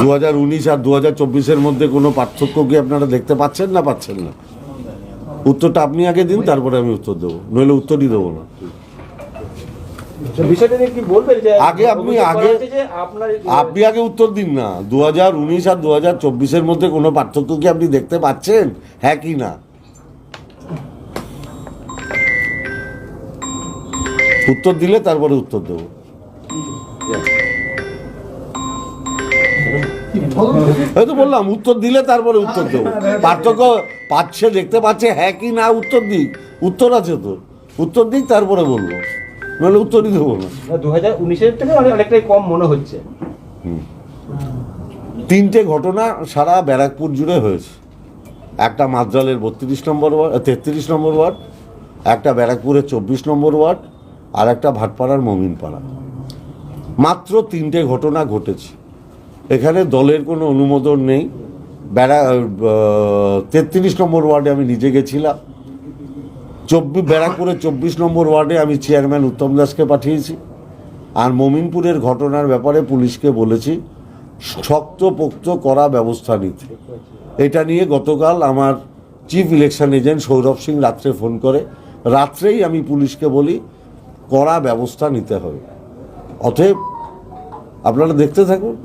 দু হাজার উনিশ আর দু হাজার চব্বিশের মধ্যে কোনো পার্থক্য কি আপনারা দেখতে পাচ্ছেন না পাচ্ছেন না? উত্তরটা আপনি আগে দিন তারপরে আমি উত্তর দেবো। নইলে উত্তরই দেবো না। যে আগে আপনি আগে- আপনি আগে উত্তর দিন না। দু হাজার উনিশ আর দু হাজার চব্বিশের মধ্যে কোনো পার্থক্য কি আপনি দেখতে পাচ্ছেন? হ্যাঁ কি না? উত্তর দিলে তারপরে উত্তর দেবো। হয়তো বললাম উত্তর দিলে তারপরে উত্তর দেবো। পার্থক্য পাচ্ছে দেখতে পাচ্ছে হ্যাঁ কি না উত্তর দিক উত্তর আছে তো। উত্তর দিক তারপরে বলব। নাহলে উত্তরই দেবো না। দু হাজার উনিশের থেকে অনেকটাই কম মনে হচ্ছে। তিনটে ঘটনা সারা ব্যারাকপুর জুড়ে হয়েছে। একটা মাদ্রালের বত্রিশ নম্বর ওয়ার্ড তেত্রিশ নম্বর ওয়ার্ড একটা ব্যারাকপুরের চব্বিশ নম্বর ওয়ার্ড আর একটা ভাটপাড়ার মমিনপাড়া। মাত্র তিনটে ঘটনা ঘটেছে। এখানে দলের কোনো অনুমোদন নেই। বেড়া তেত্রিশ নম্বর ওয়ার্ডে আমি নিজে গেছিলাম। চব্বিশ ব্যারাকপুরের চব্বিশ নম্বর ওয়ার্ডে আমি চেয়ারম্যান উত্তম দাসকে পাঠিয়েছি। আর মমিনপুরের ঘটনার ব্যাপারে পুলিশকে বলেছি, শক্তপোক্ত করা ব্যবস্থা নিতে। এটা নিয়ে গতকাল আমার chief election agent Sourav Singh রাত্রে ফোন করে। রাত্রেই আমি পুলিশকে বলি কড়া ব্যবস্থা নিতে হবে। অতএব আপনারা দেখতে থাকুন।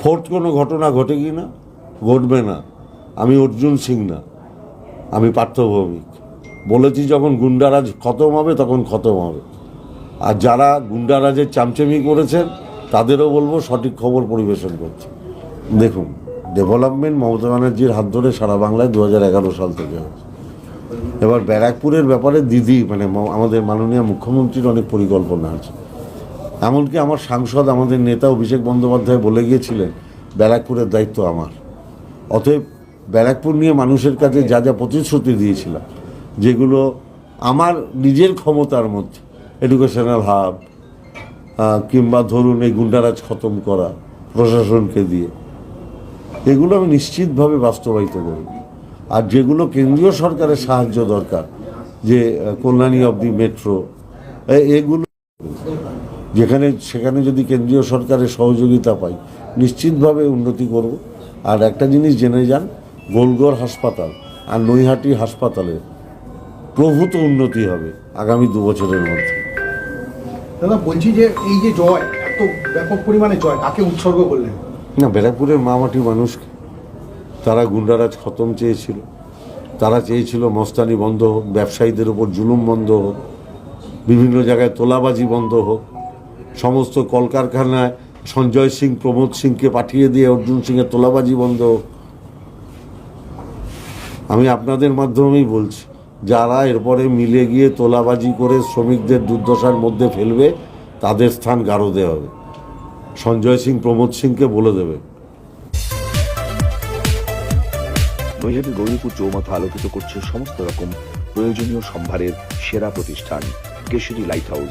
ফোর্থ কোনো ঘটনা ঘটে কি না? ঘটবে না। আমি অর্জুন সিং না। আমি পার্থভৌমিক। বলেছি যখন গুন্ডারাজ খতম হবে, তখন খতম হবে। আর যারা গুন্ডারাজের চামচেমি করেছেন, তাদেরও বলব সঠিক খবর পরিবেশন করছে। দেখুন, ডেভেলপমেন্ট মমতা ব্যানার্জির হাত ধরে সারা বাংলায় দু হাজার এগারো সাল থেকে হয়েছে। এবার ব্যারাকপুরের ব্যাপারে দিদি মানে আমাদের মাননীয় মুখ্যমন্ত্রীর অনেক পরিকল্পনা আছে। এমনকি আমার সাংসদ, আমাদের নেতা অভিষেক বন্দ্যোপাধ্যায় বলে গিয়েছিলেন, ব্যারাকপুরের দায়িত্ব আমার। অতএব ব্যারাকপুর নিয়ে মানুষের কাছে যা যা প্রতিশ্রুতি দিয়েছিলাম, যেগুলো আমার নিজের ক্ষমতার মধ্যে এডুকেশনাল হাব কিংবা ধরুন এই গুন্ডারাজ খতম করা, প্রশাসনকে দিয়ে, এগুলো আমি নিশ্চিতভাবে বাস্তবায়িত করব আর যেগুলো কেন্দ্রীয় সরকারের সাহায্য দরকার, যে, কল্যাণী অব দি মেট্রো এগুলো যেখানে সেখানে যদি কেন্দ্রীয় সরকারের সহযোগিতা পাই নিশ্চিতভাবে উন্নতি করব। আর একটা জিনিস জেনে যান গোলগড় হাসপাতাল আর নৈহাটি হাসপাতালে প্রভূত উন্নতি হবে আগামী দু বছরের মধ্যে। দাদা বলছি যে এই যে জয় এত ব্যাপক পরিমাণে জয় কাকে উৎসর্গ করলেন? না ব্যারাকপুরের মামাটি মানুষকে। তারা গুন্ডারাজ খতম চেয়েছিল। তারা চেয়েছিল মস্তানি বন্ধ হোক ব্যবসায়ীদের উপর জুলুম বন্ধ হোক বিভিন্ন জায়গায় তোলাবাজি বন্ধ হোক। সমস্ত কলকারখানায় সঞ্জয় সিং, প্রমোদ সিংকে পাঠিয়ে দিয়ে অর্জুন সিংয়ের তোলাবাজি বন্ধ। আমি আপনাদের মাধ্যমেই বলছি, যারা এরপরে মিলে গিয়ে তোলাবাজি করে শ্রমিকদের দুর্দশার মধ্যে ফেলবে, তাদের স্থান গারদে হবে। সঞ্জয় সিং, প্রমোদ সিংকে বলে দেবে। নৈহাটি গৌরীপুর চৌমাথা আলোকিত করছে সমস্ত রকম প্রয়োজনীয় সম্ভারের সেরা প্রতিষ্ঠান, কেশরী লাইট হাউস